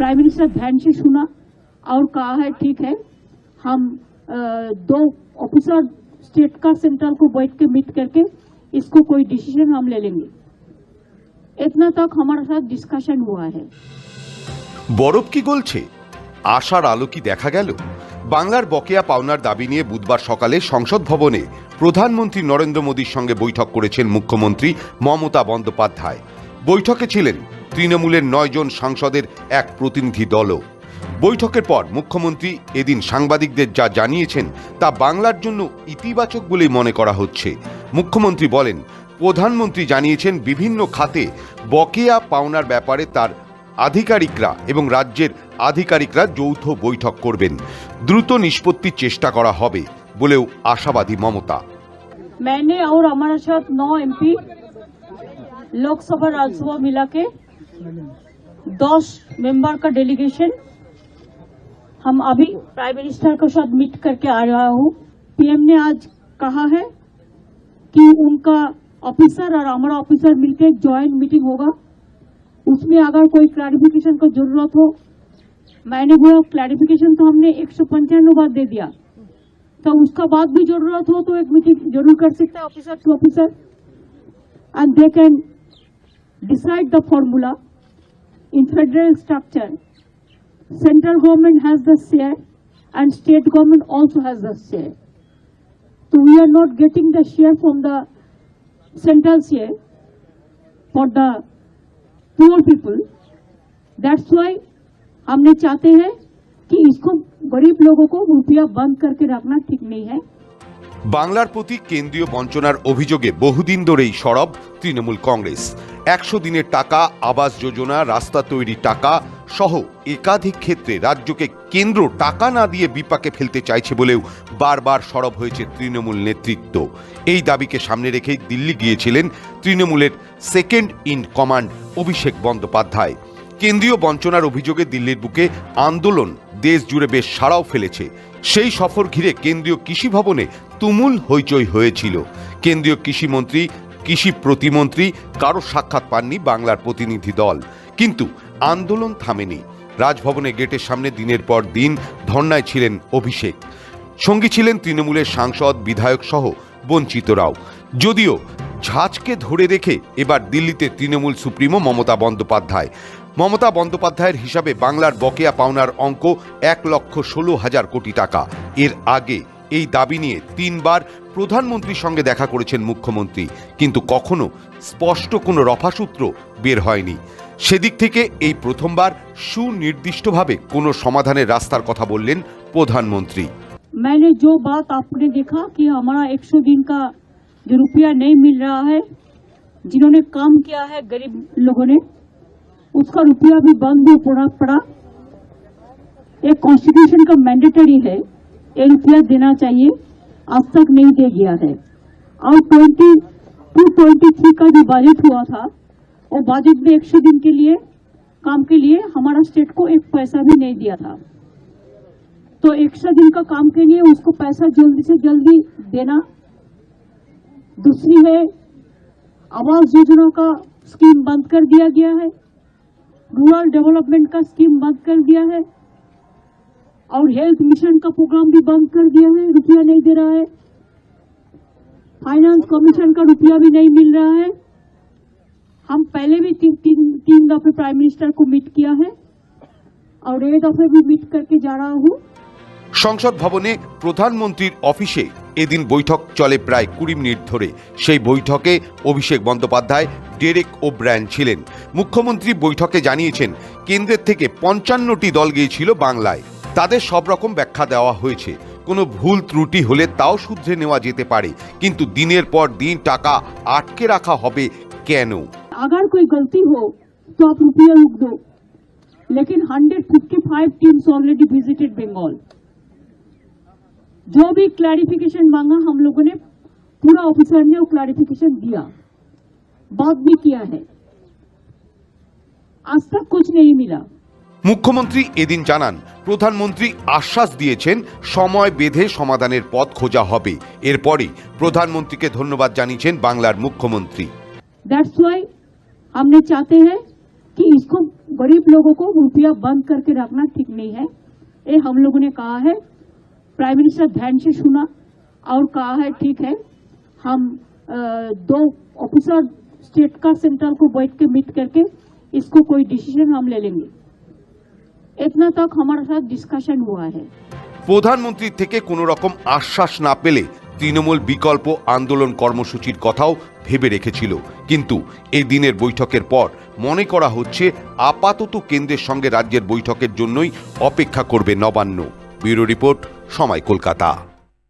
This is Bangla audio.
प्राइम मिनिस्टर ध्यान से सुना और कहा है ठीक है हम अ, दो ऑफिसर स्टेट का सेंट्रल को बैठ के मीट करके इसको कोई डिसीजन हम ले लेंगे इतना तक हमारे साथ डिस्कशन हुआ है বরফ কি গলছে আশার আলো কি দেখা গেল বাংলার বকেয়া পাওনার দাবি নিয়ে বুধবার সকালে সংসদ ভবনে প্রধানমন্ত্রী নরেন্দ্র মোদীর সঙ্গে বৈঠক করেছেন মুখ্যমন্ত্রী মমতা বন্দ্যোপাধ্যায় বৈঠকে ছিলেন তৃণমূলের নয়জন সাংসদের এক প্রতিনিধি দলও বৈঠকের পর মুখ্যমন্ত্রী এদিন সাংবাদিকদের যা জানিয়েছেন তা বাংলার জন্য ইতিবাচক বলেই মনে করা হচ্ছে মুখ্যমন্ত্রী বলেন প্রধানমন্ত্রী জানিয়েছেন বিভিন্ন খাতে বকেয়া পাওনার ব্যাপারে তার আধিকারিকরা এবং রাজ্যের আধিকারিকরা যৌথ বৈঠক করবেন দ্রুত নিষ্পত্তির চেষ্টা করা হবে বলেও আশাবাদী মমতা मैंने और हमारे साथ नौ एमपी लोकसभा राज्यसभा मिला के दस मेंबर का डेलीगेशन। हम अभी प्राइम मिनिस्टर के साथ मीट करके आ रहा हूँ। पीएम ने आज कहा है कि उनका ऑफिसर और हमारा ऑफिसर मिलकर एक ज्वाइंट मीटिंग होगा। उसमें अगर कोई क्लैरिफिकेशन की ज़रूरत हो, मैंने बोला क्लैरिफिकेशन तो हमने एक सौ पंचानवे बार दे दिया। तो उसका बाद भी ज़रूरत हो तो एक मीटिंग ज़रूर कर सकते हैं officer to officer and they can decide the formula in federal structure central government has the share and state government also has the share so we are not getting the share from the central share for the poor people that's why हमने चाहते हैं कि इसको गरीब लोगों को रुपया बंद करके रखना ठीक नहीं है বাংলার প্রতি কেন্দ্রীয় বঞ্চনার অভিযোগে বহুদিন ধরেই সরব তৃণমূল কংগ্রেস। একশো দিনের টাকা, আবাস যোজনা, রাস্তা তৈরি টাকা সহ একাধিক ক্ষেত্রে রাজ্যকে কেন্দ্র টাকা না দিয়ে বিপাকে ফেলতে চাইছে বলেও বারবার সরব হয়েছে তৃণমূল নেতৃত্ব। এই দাবিকে সামনে রেখেই দিল্লি গিয়েছিলেন তৃণমূলের second in command Abhishek Bandyopadhyay. কেন্দ্রীয় বঞ্চনার অভিযোগে দিল্লির বুকে আন্দোলন দেশ জুড়ে বেশ সাড়াও ফেলেছে। সেই সফর ঘিরে কেন্দ্রীয় কৃষি ভবনে তুমুল হইচই হয়েছিল। কেন্দ্রীয় কৃষিমন্ত্রী, কৃষি প্রতিমন্ত্রী কারও সাক্ষাৎ পাননি বাংলার প্রতিনিধি দল। কিন্তু আন্দোলন থামেনি। রাজভবনে গেটের সামনে দিনের পর দিন ধর্নায় ছিলেন অভিষেক। সঙ্গী ছিলেন তৃণমূলের সাংসদ, বিধায়ক সহ বঞ্চিতরাও। যদিও ঝাঁচকে ধরে রেখে এবার দিল্লিতে তৃণমূল সুপ্রিমো মমতা বন্দ্যোপাধ্যায়। মমতা বন্দ্যোপাধ্যায়ের হিসাবে বাংলার বকেয়া পাওনার অঙ্ক এক লক্ষ ষোলো হাজার কোটি টাকা। এর আগে এই দাবি নিয়ে তিনবার প্রধানমন্ত্রীর সঙ্গে দেখা করেছেন মুখ্যমন্ত্রী কিন্তু কখনো স্পষ্ট কোনো রফাসূত্র বের হয়নি সেদিক থেকে এই প্রথমবার সুনির্দিষ্টভাবে কোনো সমাধানের রাস্তার কথা বললেন প্রধানমন্ত্রী मैंने जो बात आपने देखा कि हमारा 100 दिन का जो रुपया नहीं मिल रहा है जिन्होंने काम किया है गरीब लोगों ने उसका रुपया भी बंद भी पड़ा पड़ा एक कॉन्स्टिट्यूशन का मैंडेटरी है ये रुपया देना चाहिए। आज तक नहीं दे गया है। और ट्वेंटी, टू ट्वेंटी थ्री का जो बजट हुआ था, वो बजट में एक सौ दिन के लिए, काम के लिए हमारा स्टेट को एक पैसा भी नहीं दिया था। तो एक सौ दिन का काम के लिए उसको पैसा जल्दी से जल्दी देना। दूसरी है, आवास योजना का स्कीम बंद कर दिया गया है। रूरल डेवलपमेंट का स्कीम बंद कर दिया है। और हेल्थ मिशन का प्रोग्राम भी बंद कर दिया है रुपया नहीं दे रहा है फाइनेंस कमीशन का रुपया भी नहीं मिल रहा है हम पहले भी तीन तीन तीन दफे प्राइम मिनिस्टर को मीट किया है और एक दफे भी मीट करके जा रहा हूँ সংসদ ভবনে প্রধানমন্ত্রীর অফিসে এদিন বৈঠক চলে প্রায় কুড়ি মিনিট ধরে সেই বৈঠকে Abhishek Bandyopadhyay Derek O'Brien ছিলেন মুখ্যমন্ত্রী বৈঠকে জানিয়েছেন কেন্দ্রের থেকে পঞ্চান্নটি দল গিয়েছিল বাংলায় তাদের সব রকম ব্যাখ্যা দেওয়া হয়েছে কোনো ভুল ত্রুটি হলে তাও শুধরে নেওয়া যেতে পারে কিন্তু দিনের পর দিন টাকা আটকে রাখা হবে কেন अगर कोई गलती हो तो आप रुपया रुक दो लेकिन 155 टीम्स ऑलरेडी विजिटेड बंगाल जो भी क्लैरिफिकेशन मांगा हम लोगों ने पूरा ऑफिसर ने वो क्लैरिफिकेशन दिया बात भी किया है आज तक कुछ नहीं मिला মুখ্যমন্ত্রী এদিন জানান প্রধানমন্ত্রী আশ্বাস দিয়েছেন সময় বেঁধে সমাধানের পথ খোঁজা হবে এরপরই প্রধানমন্ত্রীকে ধন্যবাদ জানিয়েছেন বাংলার মুখ্যমন্ত্রী दैट्स वाई हमने चाहते हैं कि कि इसको गरीब लोगों को रुपया बंद करके रखना ठीक नहीं है ये हम लोगों ने कहा है प्राइम मिनिस्टर ध्यान से सुना और कहा है ठीक है हम अ, दो ऑफिसर स्टेट का सेंट्रल को बैठ के मीट करके इसको कोई डिसीजन हम ले लेंगे इतना तक हमारे साथ डिस्कशन हुआ है প্রধানমন্ত্রীর থেকে কোনো রকম আশ্বাস না পেলে তৃণমূল বিকল্প আন্দোলন কর্মসূচির কথাও ভেবে রেখেছিল কিন্তু এই দিনের বৈঠকের পর মনে করা হচ্ছে আপাতত কেন্দ্রের সঙ্গে রাজ্যের বৈঠকের জন্যই অপেক্ষা করবে নবান্ন ব্যুরো রিপোর্ট সময় কলকাতা